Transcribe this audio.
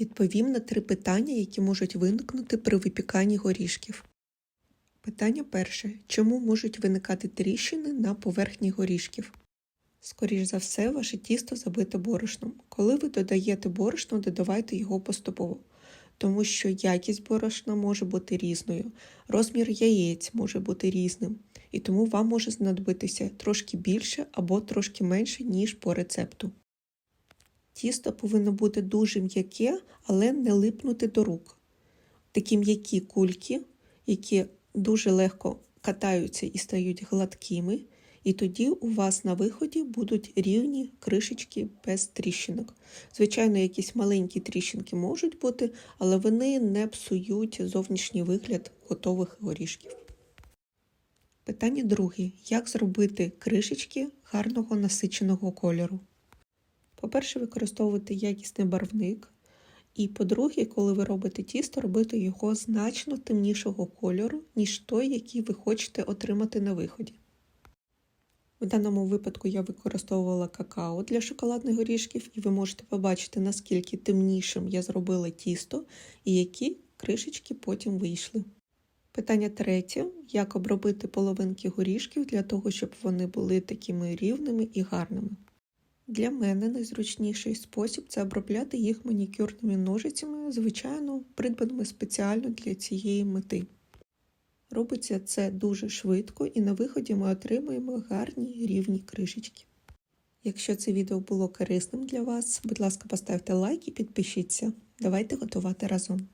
Відповім на три питання, які можуть виникнути при випіканні горішків. Питання перше. Чому можуть виникати тріщини на поверхні горішків? Скоріш за все, ваше тісто забите борошном. Коли ви додаєте борошно, додавайте його поступово, тому що якість борошна може бути різною, розмір яєць може бути різним, і тому вам може знадобитися трошки більше або трошки менше, ніж по рецепту. Тісто повинно бути дуже м'яке, але не липнути до рук. Такі м'які кульки, які дуже легко катаються і стають гладкими, і тоді у вас на виході будуть рівні кришечки без тріщинок. Звичайно, якісь маленькі тріщинки можуть бути, але вони не псують зовнішній вигляд готових горішків. Питання друге. Як зробити кришечки гарного насиченого кольору? По-перше, використовувати якісний барвник. І по-друге, коли ви робите тісто, робити його значно темнішого кольору, ніж той, який ви хочете отримати на виході. В даному випадку я використовувала какао для шоколадних горішків, і ви можете побачити, наскільки темнішим я зробила тісто і які кришечки потім вийшли. Питання третє: як обробити половинки горішків для того, щоб вони були такими рівними і гарними. Для мене найзручніший спосіб це обробляти їх манікюрними ножицями, звичайно, придбаними спеціально для цієї мети. Робиться це дуже швидко і на виході ми отримуємо гарні рівні кришечки. Якщо це відео було корисним для вас, будь ласка, поставте лайк і підпишіться. Давайте готувати разом.